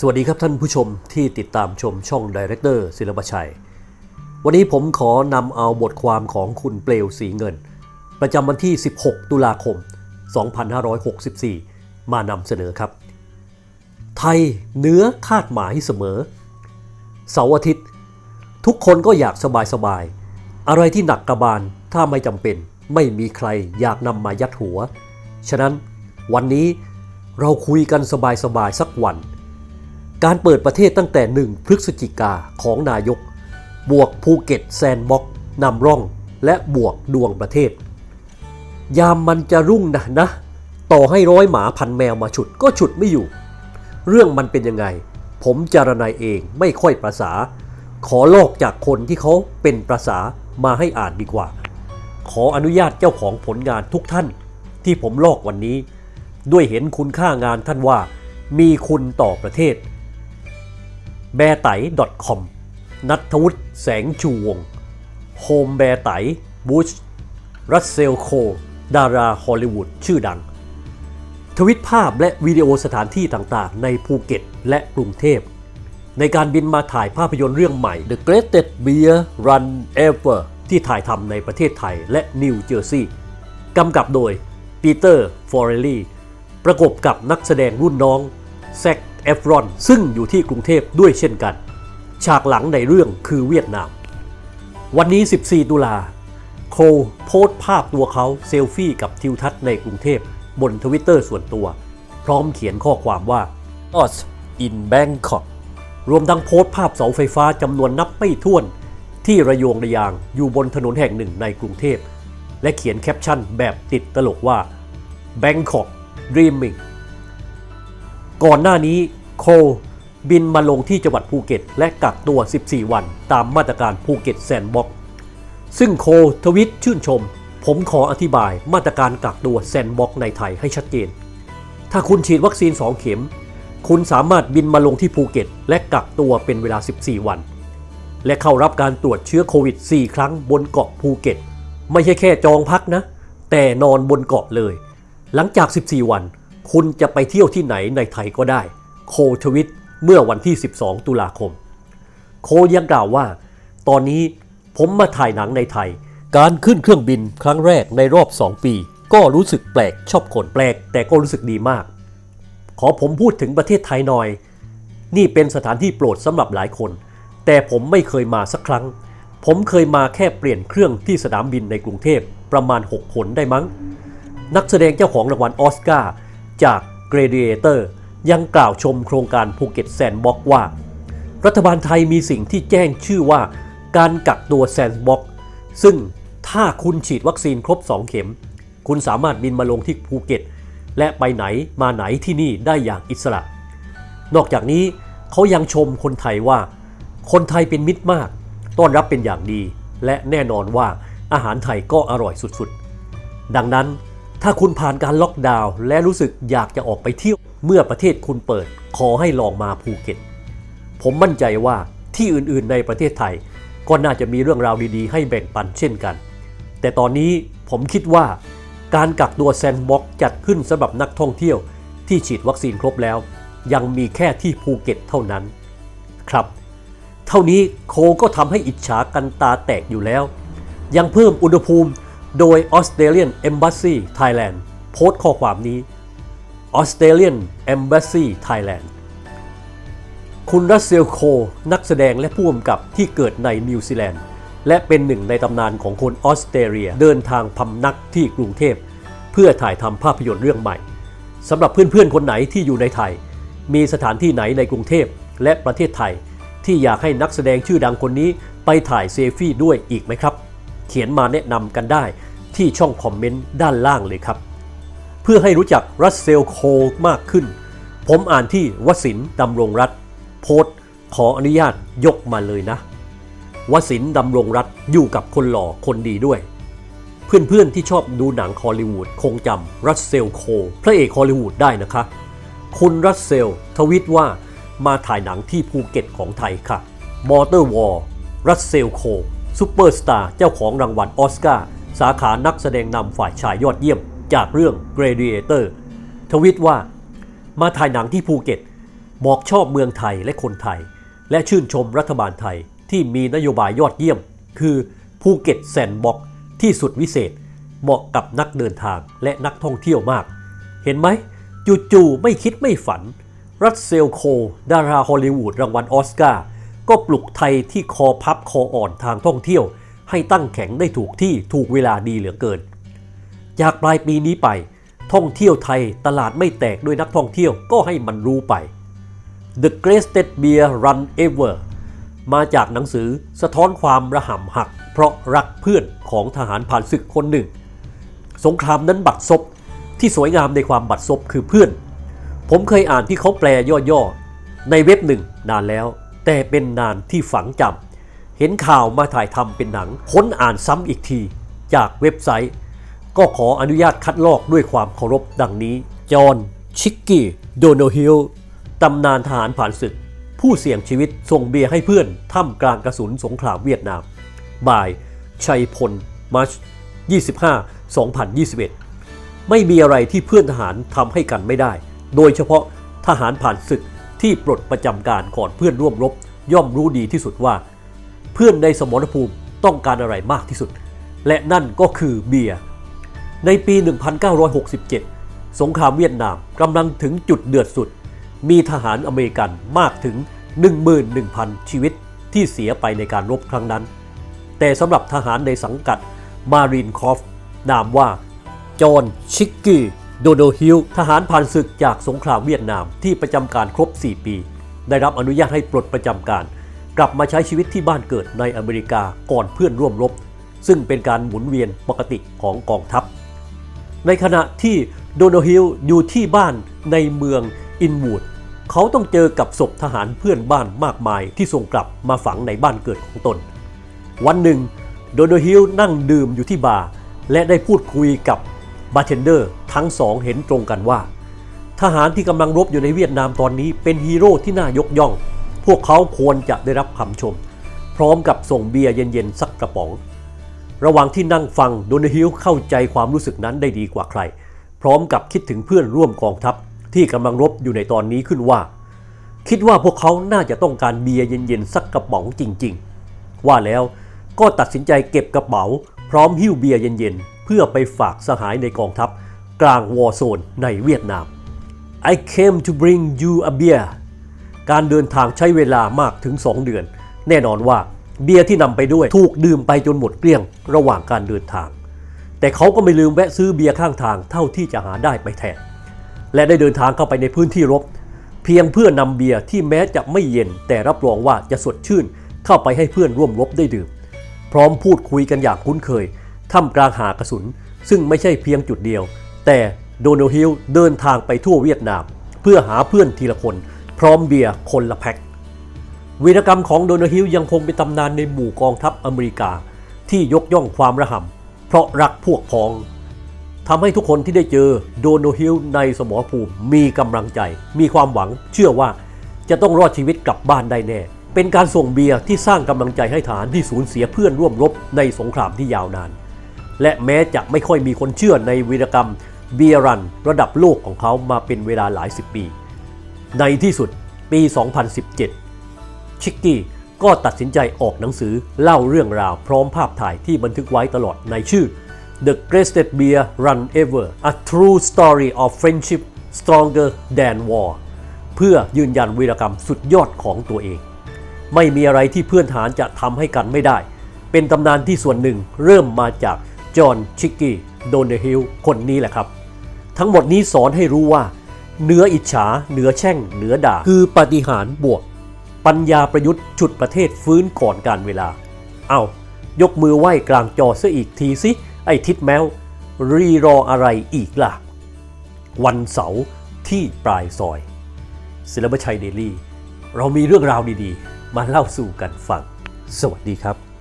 สวัสดีครับท่านผู้ชมที่ติดตามชมช่องดีเรคเตอร์ศิลปชัย วันนี้ผมขอนำเอาบทความของคุณเปลวสีเงิน ประจำวันที่ 16 ตุลาคม 2564 มานำเสนอครับ ไทยเหนือคาดหมายเสมอ เสาร์อาทิตย์ ทุกคนก็อยากสบายๆ อะไรที่หนักกระบาลถ้าไม่จำเป็น ไม่มีใครอยากนำมายัดหัว ฉะนั้นวันนี้เราคุยกันสบายๆสักวัน การเปิดประเทศตั้งแต่ 1 พฤศจิกาของนายก บวกภูเก็ตแซนด์บ็อกนำร่องและบวกดวงประเทศ ยามมันจะรุ่งนะนะ ต่อให้ร้อยหมาพันแมวมาฉุดก็ฉุดไม่อยู่ เรื่องมันเป็นยังไง ผมจารนายเองไม่ค่อยประษาขอลอกจากคนที่เขาเป็นประษามาให้อ่านดีกว่า ขออนุญาตเจ้าของผลงานทุกท่าน ที่ผมลอกวันนี้ ด้วยเห็นคุณค่างานท่านว่า มีคุณต่อประเทศ แบไต .com นัทวุฒิแสงชูวงโฮมแบไตบูช รัสเซลโค ดาราฮอลลีวูดชื่อดัง ทวิตภาพและวิดีโอสถานที่ต่างๆ ในภูเก็ตและกรุงเทพ ในการบินมาถ่ายภาพยนตร์เรื่องใหม่ The Greatest Beer Run Ever ที่ถ่ายทำในประเทศไทยและนิวเจอร์ซีย์กำกับโดยปีเตอร์ ฟอร์เรลลี่ ประกบกับนักแสดงรุ่นน้องแซค เอฟรอนซึ่งอยู่ที่กรุงเทพด้วยเช่นกัน ฉากหลังในเรื่องคือเวียดนาม วันนี้ 14 ตุลา โคลโพสต์ภาพตัวเขาเซลฟี่กับทิวทัศน์ในกรุงเทพบนทวิตเตอร์ส่วนตัว พร้อมเขียนข้อความว่า Us in Bangkok รวมทั้งโพสต์ภาพเสาไฟฟ้าจำนวนนับไม่ถ้วน ที่ระโยงระยางอยู่บนถนนแห่งหนึ่งในกรุงเทพ และเขียนแคปชั่นแบบติดตลกว่า Bangkok Dreaming ก่อนหน้านี้โคลบินมาลงที่จังหวัดภูเก็ต และกักตัว 14 วัน ตามมาตรการภูเก็ตแซนด์บ็อกซ์ซึ่งโคลทวิตชื่นชม ผมขออธิบายมาตรการกักตัวแซนด์บ็อกในไทยให้ชัดเจน ถ้าคุณฉีดวัคซีน 2 เข็ม คุณสามารถบินมาลงที่ภูเก็ต และกักตัวเป็นเวลา 14 วัน และเข้ารับการตรวจเชื้อโควิด 4 ครั้งบนเกาะภูเก็ต ไม่ใช่แค่จองพักนะ แต่นอนบนเกาะเลย หลังจาก 14 วัน คุณจะไปเที่ยวที่ไหนในไทยก็ได้ โคทวิตเมื่อวันที่ 12 ตุลาคม โคยังกล่าวว่า ตอนนี้ผมมาถ่ายหนังในไทย การขึ้นเครื่องบินครั้งแรกในรอบ 2 ปี ก็รู้สึกแปลกชอบคนแปลก แต่ก็รู้สึกดีมาก ขอผมพูดถึงประเทศไทยหน่อย นี่เป็นสถานที่โปรดสำหรับหลายคน แต่ผมไม่เคยมาสักครั้ง ผมเคยมาแค่เปลี่ยนเครื่องที่สนามบินในกรุงเทพประมาณ6คนได้มั้ง นักแสดงเจ้าของรางวัลออสการ์ จาก Gladiator ยังกล่าวชมโครงการภูเก็ตแซนด์บ็อกว่า รัฐบาลไทยมีสิ่งที่แจ้งชื่อว่า การกักตัวแซนด์บ็อกซ์ซึ่งถ้าคุณฉีดวัคซีนครบ 2 เข็ม คุณสามารถบินมาลงที่ภูเก็ต และไปไหนมาไหนที่นี่ได้อย่างอิสระ นอกจากนี้เขายังชมคนไทยว่า คนไทยเป็นมิตรมาก ต้อนรับเป็นอย่างดี และแน่นอนว่าอาหารไทยก็อร่อยสุดๆ ดังนั้น ถ้าคุณผ่านการล็อกดาวน์และรู้สึกอยากจะออกไปเที่ยว เมื่อประเทศคุณเปิด ขอให้ลองมาภูเก็ต ผมมั่นใจว่าที่อื่นๆในประเทศไทย ก็น่าจะมีเรื่องราวดีๆ ให้แบ่งปันเช่นกัน แต่ตอนนี้ผมคิดว่าการกักตัวแซนด์บ็อกจัดขึ้นสำหรับนักท่องเที่ยว ที่ฉีดวัคซีนครบแล้ว ยังมีแค่ที่ภูเก็ตเท่านั้น ครับ เท่านี้โคก็ทำให้อิจฉากันตาแตกอยู่แล้ว ยังเพิ่มอุณหภูมิ โดย Australian Embassy Thailand โพสต์ข้อความนี้ Australian Embassy Thailand คุณรัสเซลโค นักแสดงและผู้กำกับที่เกิดในนิวซีแลนด์ และเป็นหนึ่งในตำนานของคนออสเตรเลียเดินทางพำนักที่กรุงเทพ เพื่อถ่ายทำภาพยนตร์เรื่องใหม่สำหรับเพื่อนๆคนไหนที่อยู่ในไทย มีสถานที่ไหนในกรุงเทพและประเทศไทย ที่อยากให้นักแสดงชื่อดังคนนี้ไปถ่ายเซฟี่ด้วยอีกไหมครับ เขียนมาแนะนำกันได้ที่ช่องคอมเมนต์ด้านล่างเลยครับ เพื่อให้รู้จักรัสเซลโคมากขึ้น ผมอ่านที่วสินดำรงรัฐโพสขออนุญาตยกมาเลยนะวสินดำรงรัฐอยู่กับคนหล่อคนดีด้วย เพื่อนๆที่ชอบดูหนังฮอลลีวูดคงจำรัสเซลโคพระเอกฮอลลีวูดได้นะคะ คุณรัสเซลทวิตว่ามาถ่ายหนังที่ภูเก็ตของไทยค่ะมอเตอร์วอลรัสเซลโค ซูเปอร์สตาร์เจ้าของรางวัลออสการ์สาขานักแสดงนำฝ่ายชายยอดเยี่ยม จากเรื่อง Gladiator ทวิตว่า มาถ่ายหนังที่ภูเก็ตบบอกชอบเมืองไทยและคนไทย และชื่นชมรัฐบาลไทยที่มีนโยบายยอดเยี่ยม คือภูเก็ตแซนด์บ็อกที่สุดวิเศษ เหมาะกับนักเดินทางและนักท่องเที่ยวมาก เห็นไหมจู่ๆไม่คิดไม่ฝัน รัสเซลโค ดาราฮอลลีวูดรางวัลออสการ์ ก็ปลุกไทยที่คอพับคออ่อนทางท่องเที่ยว ให้ตั้งแข็งได้ถูกที่ถูกเวลาดีเหลือเกิน จากปลายปีนี้ไป ท่องเที่ยวไทยตลาดไม่แตกด้วยนักท่องเที่ยวก็ให้มันรู้ไป The Greatest Beer Run Ever มาจากหนังสือสะท้อนความระห่ำหัก เพราะรักเพื่อนของทหารผ่านศึกคนหนึ่ง สงครามนั้นบัดซบที่สวยงามในความบัดซบคือเพื่อน ผมเคยอ่านที่เขาแปลย่อๆ ในเว็บหนึ่งนานแล้ว แต่เป็นนานที่ฝังจำเห็นข่าวมาถ่ายทำเป็นหนัง ค้นอ่านซ้ำอีกที จากเว็บไซต์ ก็ขออนุญาตคัดลอกด้วยความเคารพดังนี้ จอห์นชิกกี้ โดโนฮิลตำนานทหารผ่านศึก ผู้เสี่ยงชีวิตส่งเบียร์ให้เพื่อนท่ามกลางกระสุนสงครามเวียดนามบ่ายชัยพลมาร์ช25 2021 ไม่มีอะไรที่เพื่อนทหารทำให้กันไม่ได้ โดยเฉพาะทหารผ่านศึก ที่ปลดประจำการก่อนเพื่อนร่วมรบ ย่อมรู้ดีที่สุดว่า เพื่อนในสมรภูมิต้องการอะไรมากที่สุด และนั่นก็คือเบียร์ในปี 1967 สงครามเวียดนามกำลังถึงจุดเดือดสุด มีทหารอเมริกันมากถึง 11,000 ชีวิตที่เสียไปในการรบครั้งนั้น แต่สำหรับทหารในสังกัดมารีนคอฟนามว่าจอห์นชิกกี้ โดโดฮิลทหารผ่านศึกจากสงครามเวียดนามที่ประจำการครบ 4 ปี ได้รับอนุญาตให้ปลดประจำการ กลับมาใช้ชีวิตที่บ้านเกิดในอเมริกาก่อนเพื่อนร่วมรบ ซึ่งเป็นการหมุนเวียนปกติของกองทัพ ในขณะที่โดโนฮิลอยู่ที่บ้านในเมืองอินวูดเขาต้องเจอกับศพทหารเพื่อนบ้านมากมายที่ส่งกลับมาฝังในบ้านเกิดของตน วันหนึ่งโดโนฮิลนั่งดื่มอยู่ที่บาร์และได้พูดคุยกับ บาร์เทนเดอร์ทั้งสองเห็นตรงกันว่า ทหารที่กำลังรบอยู่ในเวียดนามตอนนี้เป็นฮีโร่ที่น่ายกย่อง พวกเขาควรจะได้รับคำชม พร้อมกับส่งเบียร์เย็นๆสักกระป๋อง ระหว่างที่นั่งฟังโดนฮิลเข้าใจความรู้สึกนั้นได้ดีกว่าใคร พร้อมกับคิดถึงเพื่อนร่วมกองทัพที่กำลังรบอยู่ในตอนนี้ขึ้นว่า คิดว่าพวกเขาน่าจะต้องการเบียร์เย็นๆสักกระป๋องจริง ๆ ว่าแล้วก็ตัดสินใจเก็บกระเป๋า พร้อมหิ้วเบียร์เย็นๆ เพื่อไปฝากสหายในกองทัพกลางวอร์โซนในเวียดนาม I came to bring you a beer การเดินทางใช้เวลามากถึง 2 เดือน แน่นอนว่าเบียร์ที่นำไปด้วยถูกดื่มไปจนหมดเกลี้ยงระหว่างการเดินทาง แต่เขาก็ไม่ลืมแวะซื้อเบียร์ข้างทางเท่าที่จะหาได้ไปแทน และได้เดินทางเข้าไปในพื้นที่รบ เพียงเพื่อนำเบียร์ที่แม้จะไม่เย็น แต่รับรองว่าจะสดชื่นเข้าไปให้เพื่อนร่วมรบได้ดื่ม พร้อมพูดคุยกันอย่างคุ้นเคย ท่ามกลางหากระสุน ซึ่งไม่ใช่เพียงจุดเดียว แต่โดโนฮิลเดินทางไปทั่วเวียดนาม เพื่อหาเพื่อนทีละคน พร้อมเบียร์คนละแพ็ควีรกรรมของโดโนฮิลยังคงเป็นตำนานในหมู่กองทัพอเมริกา ที่ยกย่องความระห่ำเพราะรักพวกพ้องทำให้ทุกคนที่ได้เจอโดโนฮิลในสมรภูมิมีกำลังใจ มีความหวังเชื่อว่าจะต้องรอดชีวิตกลับบ้านได้แน่ เป็นการส่งเบียร์ที่สร้างกำลังใจให้ฐานที่สูญเสียเพื่อนร่วมรบในสงครามที่ยาวนาน และแม้จะไม่ค่อยมีคนเชื่อในวีรกรรมเบียรันระดับโลกของเขามาเป็นเวลาหลายสิบปี ในที่สุดปี 2017 ชิกกี้ก็ตัดสินใจออกหนังสือเล่าเรื่องราวพร้อมภาพถ่ายที่บันทึกไว้ตลอดในชื่อ The Greatest Beer Run Ever A True Story of Friendship Stronger Than War เพื่อยืนยันวีรกรรมสุดยอดของตัวเอง ไม่มีอะไรที่เพื่อนทหารจะทำให้กันไม่ได้ เป็นตำนานที่ส่วนหนึ่งเริ่มมาจาก จอห์นชิกกี้โดนเดฮิลคนนี้แหละครับ ทั้งหมดนี้สอนให้รู้ว่า เหนืออิจฉา เหนือแช่ง เหนือด่า คือปฏิหารบวก ปัญญาประยุทธ์ฉุดประเทศฟื้นก่อนการเวลา เอายกมือไหว้กลางจอซะอีกทีสิ ไอ้ทิดแมว รีรออะไรอีกล่ะ วันเสาร์ที่ปลายซอยศิลปชัยเดลี่ เรามีเรื่องราวดีๆ มาเล่าสู่กันฟัง สวัสดีครับ